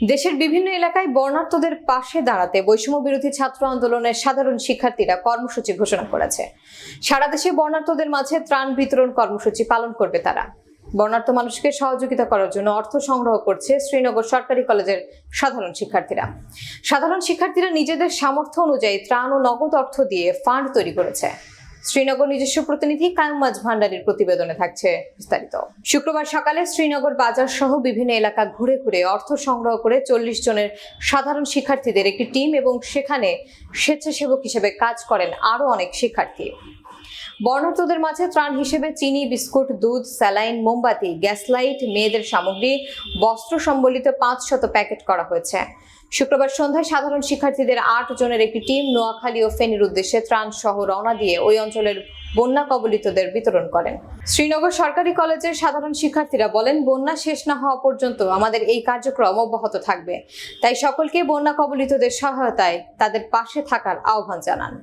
দেশের বিভিন্ন এলাকায় বর্ণাঢ্যদের পাশে দাঁড়াতে বৈষম্য বিরোধী ছাত্র আন্দোলনের সাধারণ শিক্ষার্থীরা কর্মসূচি ঘোষণা করেছে। সারা দেশে বর্ণাঢ্যদের মাঝে ত্রাণ বিতরণ কর্মসূচি পালন করবে তারা। বর্ণাঢ্য মানুষকে সহযোগিতা করার জন্য অর্থ সংগ্রহ করছে শ্রীনগর সরকারি কলেজের সাধারণ শিক্ষার্থীরা। সাধারণ শিক্ষার্থীরা নিজেদের সামর্থ্য অনুযায়ী ত্রাণ ও নগদ অর্থ দিয়ে ফান্ড তৈরি করেছে। শ্রীনগর নিজস্ব প্রতিনিধি কায়ুমাজ ভান্ডারের প্রতিবেদনে থাকছে বিস্তারিত। শুক্রবার সকালে শ্রীনগর বাজার সহ বিভিন্ন এলাকা ঘুরে ঘুরে অর্থ সংগ্রহ করে চল্লিশ জনের সাধারণ শিক্ষার্থীদের একটি টিম এবং সেখানে স্বেচ্ছাসেবক হিসেবে কাজ করেন আরও অনেক শিক্ষার্থী। বর্ণাঢ্যদের মাঝে ত্রাণ হিসেবে চিনি, বিস্কুট, দুধ, স্যালাইন, মোমবাতি গ্যাস লাইট মেয়েদের সামগ্রী, বস্ত্র সম্বলিত পাঁচ শত প্যাকেট করা হয়েছে। শুক্রবার সন্ধ্যায় সাধারণ শিক্ষার্থীদের আট জনের একটি টিম নোয়াখালী ও ফেনীর উদ্দেশ্যে ত্রাণ সহ রওনা দিয়ে ওই অঞ্চলের বন্যা কবলিতদের বিতরণ করেন। শ্রীনগর সরকারি কলেজের সাধারণ শিক্ষার্থীরা বলেন, বন্যা শেষ না হওয়া পর্যন্ত আমাদের এই কার্যক্রম অব্যাহত থাকবে। তাই সকলকে বন্যা কবলিতদের সহায়তায় তাদের পাশে থাকার আহ্বান জানান।